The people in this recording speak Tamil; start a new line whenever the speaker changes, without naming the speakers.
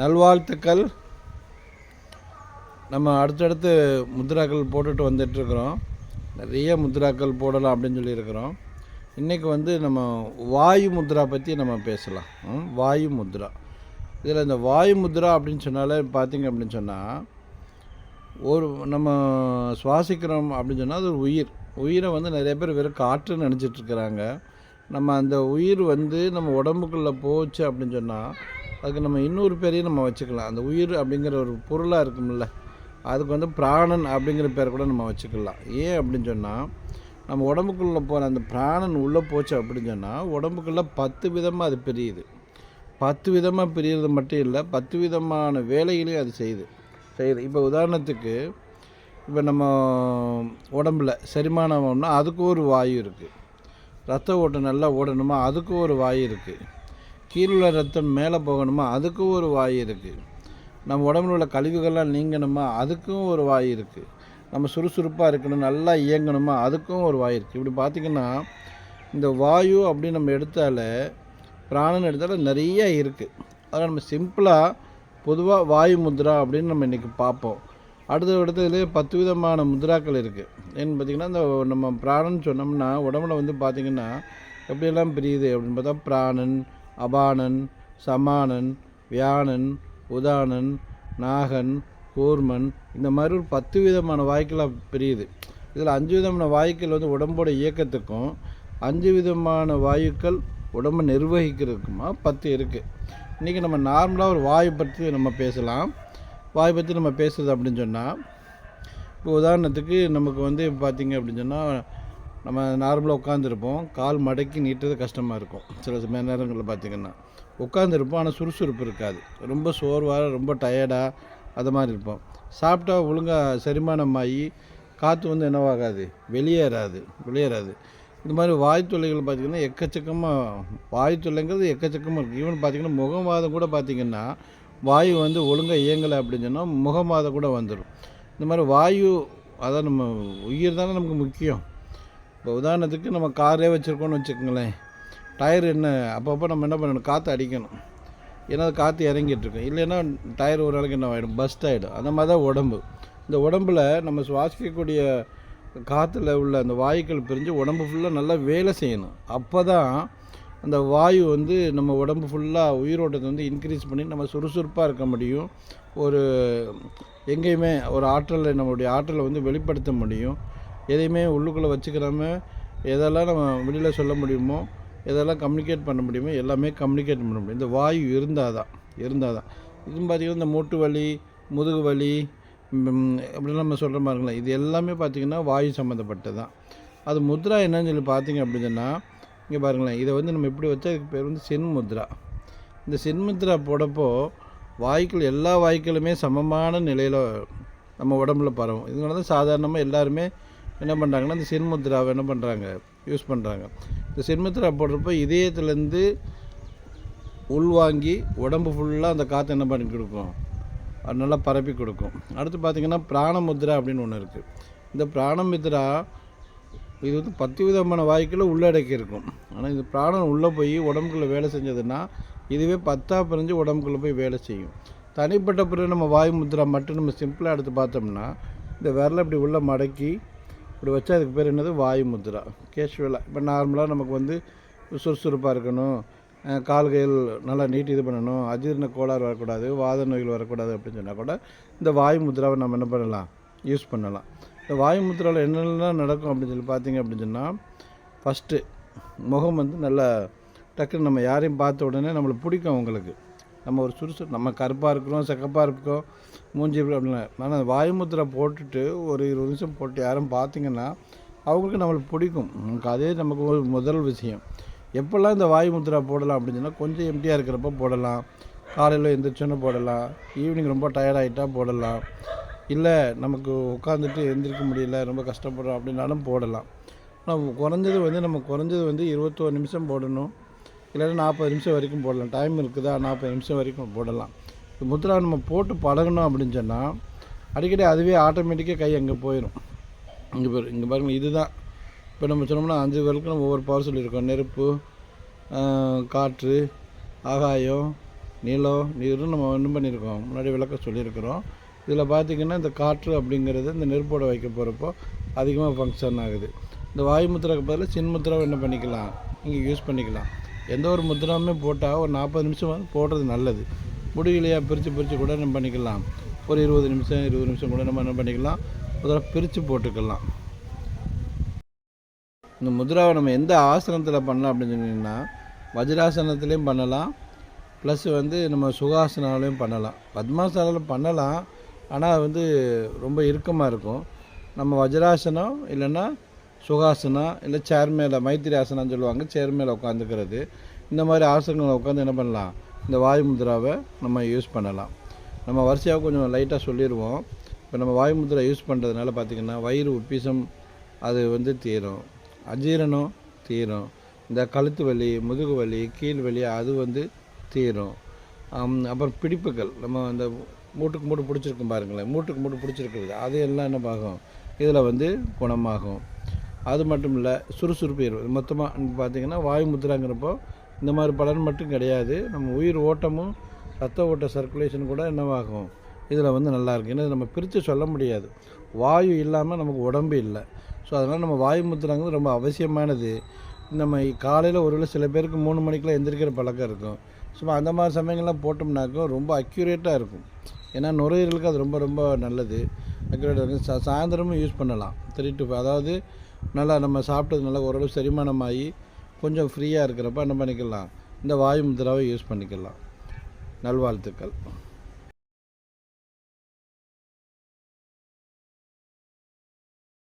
நல்வாழ்த்துக்கள். நம்ம அடுத்தடுத்து முத்ராக்கள் போட்டுட்டு வந்துட்டுருக்குறோம். நிறைய முத்ராக்கள் போடலாம் அப்படின்னு சொல்லியிருக்கிறோம். இன்றைக்கி வந்து நம்ம வாயு முத்ரா பற்றி நம்ம பேசலாம். வாயு முத்ரா. இதில் இந்த வாயு முத்ரா அப்படின்னு சொன்னாலே பார்த்திங்க அப்படின்னு சொன்னால் ஒரு நம்ம சுவாசிக்கிறோம் அப்படின்னு சொன்னால் அது ஒரு உயிர். உயிரை வந்து நிறைய பேர் வெறும் காற்றுன்னு நினச்சிட்டு இருக்கிறாங்க. நம்ம அந்த உயிர் வந்து நம்ம உடம்புக்குள்ளே போச்சு அப்படின்னு சொன்னால் அதுக்கு நம்ம இன்னொரு பேரையும் நம்ம வச்சுக்கலாம். அந்த உயிர் அப்படிங்கிற ஒரு பொருளாக இருக்கும்ல அதுக்கு வந்து பிராணன் அப்படிங்கிற பேர் கூட நம்ம வச்சுக்கலாம். ஏன் அப்படின்னு சொன்னால் நம்ம உடம்புக்குள்ளே போகிற அந்த பிராணன் உள்ளே போச்சு அப்படின்னு சொன்னால் உடம்புக்குள்ளே பத்து விதமாக அது பிரியுது. பத்து விதமாக பிரியறது மட்டும் இல்லை பத்து விதமான வேலைகளையும் அது செய்யுது. செய்யுது. இப்போ உதாரணத்துக்கு இப்போ நம்ம உடம்புல செரிமானம் ஆகணும்னா அதுக்கு ஒரு வாயு இருக்குது ரத்த ஓட்டம் நல்லா ஓடணுமா அதுக்கு ஒரு வாயு இருக்குது கீழுள்ள ரத்தம் மேலே போகணுமா? அதுக்கும் ஒரு வாய் இருக்குது நம்ம உடம்புல உள்ள கழிவுகள்லாம் நீங்கணுமா? அதுக்கும் ஒரு வாய் இருக்குது நம்ம சுறுசுறுப்பாக இருக்கணும் நல்லா இயங்கணுமா? அதுக்கும் ஒரு வாய் இருக்குது இப்படி பார்த்திங்கன்னா இந்த வாயு அப்படின்னு நம்ம எடுத்தாலே பிராணன் எடுத்தால நிறைய இருக்குது அதில் நம்ம சிம்பிளாக பொதுவாக வாயு முத்ரா அப்படின்னு நம்ம இன்றைக்கி பார்ப்போம் அடுத்த இடத்துலேயே பத்து விதமான முத்ராக்கள் இருக்குது ஏன்னு பார்த்திங்கன்னா இந்த நம்ம பிராணன் சொன்னோம்னா உடம்புல வந்து பார்த்திங்கன்னா எப்படியெல்லாம் பிரியுது அப்படின்னு பார்த்தா பிராணன் அபானன் சமானன் வியானன் உதானன் நாகன் கூர்மன் இந்த மாதிரி ஒரு பத்து விதமான வாய்க்கெல்லாம் பிரியுது. இதில் அஞ்சு விதமான வாயுக்கள் வந்து உடம்போட இயக்கத்துக்கும் அஞ்சு விதமான வாயுக்கள் உடம்பை நிர்வகிக்கிறதுக்குமா பத்து இருக்குது இன்றைக்கி நம்ம நார்மலாக ஒரு வாயு பற்றி நம்ம பேசலாம். வாயு பற்றி நம்ம பேசுறது அப்படின்னு சொன்னால் இப்போ உதாரணத்துக்கு நமக்கு வந்து பார்த்திங்க அப்படின்னு சொன்னால் நம்ம நார்மலாக உட்காந்துருப்போம் கால் மடக்கி நீட்டுறது கஷ்டமாக இருக்கும். சில மணி நேரங்களில் பார்த்திங்கன்னா உட்காந்துருப்போம் ஆனால் சுறுசுறுப்பு இருக்காது. ரொம்ப சோர்வாக ரொம்ப டயர்டாக அது மாதிரி இருப்போம். சாப்பிட்டா ஒழுங்காக செரிமானமாகி காற்று வந்து என்னவாகாது? வெளியேறாது வெளியேறாது. இந்த மாதிரி வாய் தொல்லைகள் பார்த்திங்கன்னா எக்கச்சக்கமாக வாய் தொல்லைங்கிறது எக்கச்சக்கமாக இருக்குது ஈவன் பார்த்திங்கன்னா முகவாதம் கூட பார்த்திங்கன்னா வாயு வந்து ஒழுங்காக இயங்கலை அப்படின்னு சொன்னால் முகமாதம் கூட வந்துடும் இந்த மாதிரி வாயு அதான் நம்ம உயிர் தானே நமக்கு முக்கியம். இப்போ உதாரணத்துக்கு நம்ம காரே வச்சுருக்கோன்னு வச்சுக்கோங்களேன். டயர் என்ன அப்பப்போ நம்ம என்ன பண்ணணும் காற்று அடிக்கணும். ஏன்னா அது காற்று இறங்கிட்டுருக்கும் இல்லைன்னா டயர் ஒரு நாளைக்கு என்ன ஆகிடும் பஸ்ட் ஆகிடும் அந்த மாதிரி தான் உடம்பு. இந்த உடம்புல நம்ம சுவாசிக்கக்கூடிய காற்றுல உள்ள அந்த வாயுக்கள் பிரிஞ்சு உடம்பு ஃபுல்லாக நல்லா வேலை செய்யணும். அப்போ தான் அந்த வாயு வந்து நம்ம உடம்பு ஃபுல்லாக உயிரோட்டத்தை வந்து இன்க்ரீஸ் பண்ணி நம்ம சுறுசுறுப்பாக இருக்க முடியும். ஒரு எங்கேயுமே ஒரு ஆற்றலை நம்மளுடைய ஆற்றலை வந்து வெளிப்படுத்த முடியும். எதையுமே உள்ளுக்குள்ளே வச்சுக்கிறாம எதெல்லாம் நம்ம வெளியில் சொல்ல முடியுமோ எதெல்லாம் கம்யூனிகேட் பண்ண முடியுமோ எல்லாமே கம்யூனிகேட் பண்ண முடியும். இந்த வாயு இருந்தால் தான் இருந்தால் தான் இதுவும் பார்த்திங்கன்னா இந்த மூட்டு வலி முதுகு வலி அப்படின்னு அப்படிலாம் நம்ம சொல்கிற மாதிரிங்களா இது எல்லாமே பார்த்திங்கன்னா வாயு சம்மந்தப்பட்டது தான் அது முத்ரா என்னன்னு சொல்லி பார்த்தீங்க அப்படின்னு சொன்னால் இங்கே பாருங்களேன் இதை வந்து நம்ம எப்படி வச்சா இதுக்கு பேர் வந்து சென் முத்ரா. இந்த சென் முத்ரா போடப்போ வாய்க்கள் எல்லா வாய்க்களுமே சமமான நிலையில் நம்ம உடம்புல பரவும். இதனால தான் சாதாரணமாக எல்லாருமே என்ன பண்ணுறாங்கன்னா இந்த சென்முத்ராவை என்ன பண்ணுறாங்க யூஸ் பண்ணுறாங்க இந்த சென்முத்ரா போடுறப்ப இதயத்துலேருந்து உள்வாங்கி உடம்பு ஃபுல்லாக அந்த காற்று என்ன பண்ணி கொடுக்கும்? அது நல்லா பரப்பி கொடுக்கும். அடுத்து பார்த்திங்கன்னா பிராணமுத்ரா அப்படின்னு ஒன்று இருக்குது இந்த பிராணமுத்ரா இது வந்து பத்து விதமான வாய்க்குள்ள உள்ளடக்கி இருக்கும். ஆனால் இது பிராணம் உள்ளே போய் உடம்புக்குள்ளே வேலை செஞ்சதுன்னா இதுவே பத்தா பிரிஞ்சு உடம்புக்குள்ளே போய் வேலை செய்யும். தனிப்பட்ட பிறகு நம்ம வாயு முத்ரா மட்டும் நம்ம சிம்பிளாக எடுத்து பார்த்தோம்னா இந்த விரலை இப்படி உள்ளே மடக்கி இப்படி வச்சா அதுக்கு பேர் என்னது? வாயு முத்ரா. கேஷுவலாக இப்போ நார்மலாக நமக்கு வந்து சுறுசுறுப்பாக இருக்கணும். கால் கையில் நல்லா நீட்டி இது பண்ணணும். அஜீர்ண கோளாறு வரக்கூடாது. வாத நோய்கள் வரக்கூடாது அப்படின்னு சொன்னால் கூட இந்த வாயு முத்ராவை நம்ம என்ன பண்ணலாம்? யூஸ் பண்ணலாம். இந்த வாயு முத்ராவில் என்னென்னலாம் நடக்கும் அப்படின்னு சொல்லி பார்த்தீங்க அப்படின்னு சொன்னால் ஃபஸ்ட்டு முகம் வந்து நல்லா டக்குன்னு நம்ம யாரையும் பார்த்த உடனே நம்மளுக்கு பிடிக்கும் அவங்களுக்கு. நம்ம ஒரு சுறுசுறு நம்ம கருப்பாக இருக்கிறோம் செக்கப்பாக இருக்கோம் மூஞ்சி இப்படி ஆனால் வாயுமுத்திரை போட்டுட்டு ஒரு இருபது நிமிஷம் போட்டு யாரும் பார்த்தீங்கன்னா அவங்களுக்கு நம்மளுக்கு பிடிக்கும். நமக்கு அதே நமக்கு ஒரு முதல் விஷயம். எப்போல்லாம் இந்த வாயுமுத்திரை போடலாம் அப்படின்னு சொன்னால் கொஞ்சம் எம்டியாக இருக்கிறப்ப போடலாம். காலையில் எந்திரிச்சோன்னு போடலாம். ஈவினிங் ரொம்ப tired போடலாம். இல்லை நமக்கு உட்காந்துட்டு எந்திரிக்க முடியல ரொம்ப கஷ்டப்படுறோம் அப்படின்னாலும் போடலாம். ஆனால் குறைஞ்சது வந்து நம்ம குறைஞ்சது வந்து இருபத்தோரு நிமிஷம் போடணும். இல்லைன்னா நாற்பது நிமிஷம் வரைக்கும் போடலாம். டைம் இருக்குதா? நாற்பது நிமிஷம் வரைக்கும் போடலாம். இந்த முத்ரா நம்ம போட்டு பழகணும் அப்படின்னு சொன்னால் அடிக்கடி அதுவே ஆட்டோமேட்டிக்காக கை அங்கே போயிடும் இங்கே பாரு இங்கே பாருங்க இதுதான். இப்போ நம்ம சொன்னோம்னா அஞ்சு விரலுக்கு நம்ம ஒவ்வொரு பவர் சொல்லியிருக்கோம் நெருப்பு காற்று ஆகாயம் நிலம் நீரும் நம்ம இன்னும் பண்ணியிருக்கோம் முன்னாடி விளக்க சொல்லியிருக்கிறோம். இதில் பார்த்திங்கன்னா இந்த காற்று அப்படிங்கிறது இந்த நெருப்போட வைக்க போகிறப்போ அதிகமாக ஃபங்க்ஷன் ஆகுது. இந்த வாயுமுத்திராக்கு பதிலாக சின் முத்திராவை என்ன பண்ணிக்கலாம்? இங்கே யூஸ் பண்ணிக்கலாம். எந்த ஒரு முத்திரமே போட்டால் ஒரு நாற்பது நிமிஷம் வந்து போடுறது நல்லது. முடியலையா பிரித்து பிரித்து கூட நம்ம பண்ணிக்கலாம். ஒரு இருபது நிமிஷம் இருபது நிமிஷம் கூட நம்ம என்ன பண்ணிக்கலாம்? முதல்ல பிரித்து போட்டுக்கலாம். இந்த முத்ராவை நம்ம எந்த ஆசனத்தில் பண்ணலாம் அப்படின்னு சொன்னீங்கன்னா வஜ்ராசனத்துலேயும் பண்ணலாம். ப்ளஸ் வந்து நம்ம சுகாசனாலையும் பண்ணலாம். பத்மாசனாலும் பண்ணலாம். ஆனால் அது வந்து ரொம்ப இறுக்கமாக இருக்கும். நம்ம வஜ்ராசனம் இல்லைன்னா சுகாசனம் இல்லை சேர் மேலே மைத்திரி ஆசனான்னு சொல்லுவாங்க சேர் மேலே உட்காந்துக்கிறது இந்த மாதிரி ஆசனங்களை உட்காந்து என்ன பண்ணலாம்? இந்த வாயு முத்ராவை நம்ம யூஸ் பண்ணலாம். நம்ம வரிசையாக கொஞ்சம் லைட்டாக சொல்லிடுவோம் இப்போ நம்ம வாயு முத்ரா யூஸ் பண்ணுறதுனால பார்த்திங்கன்னா வயிறு உப்பிசம் அது வந்து தீரும். அஜீரணம் தீரும். இந்த கழுத்து வலி முதுகு வலி கீழ் வலி அது வந்து தீரும். அப்புறம் பிடிப்புகள். நம்ம அந்த மூட்டுக்கு மூட்டு பிடிச்சிருக்கும் பாருங்களேன். மூட்டுக்கு மூட்டு பிடிச்சிருக்கிறது. அது எல்லாம் என்ன ஆகும்? இதில் வந்து குணமாகும். அது மட்டும் இல்லை சுறுசுறுப்பு ஏற்படுது மொத்தமாக பார்த்திங்கன்னா வாயு முத்திராங்கிறப்போ இந்த மாதிரி பலன் மட்டும் கிடையாது. நம்ம உயிர் ஓட்டமும் ரத்த ஓட்ட சர்க்குலேஷன் கூட என்னவாகும்? இதில் வந்து நல்லாயிருக்கு ஏன்னா நம்ம பிரித்து சொல்ல முடியாது. வாயு இல்லாமல் நமக்கு உடம்பு இல்லை. ஸோ அதனால் நம்ம வாயு முத்திராங்கிறது ரொம்ப அவசியமானது. நம்ம காலையில் ஒரு வேளை சில பேருக்கு மூணு மணிக்கெலாம் எந்திரிக்கிற பழக்கம் இருக்கும். சும்மா அந்த மாதிரி சமயங்கள்லாம் போட்டோம்னாக்கும் ரொம்ப அக்யூரேட்டாக இருக்கும். ஏன்னா நுரையீரலுக்கு அது ரொம்ப ரொம்ப நல்லது. அக்யூரேட்டாக இருக்கும் சா சாயந்தரமும் யூஸ் பண்ணலாம். த்ரீ டு அதாவது நல்லா நம்ம சாப்பிட்டது நல்லா ஓரளவு செரிமானமாகி கொஞ்சம் ஃப்ரீயாக இருக்கிறப்ப என்ன பண்ணிக்கலாம்? இந்த வாயு முத்திராவை யூஸ் பண்ணிக்கலாம். நல்வாழ்த்துக்கள்.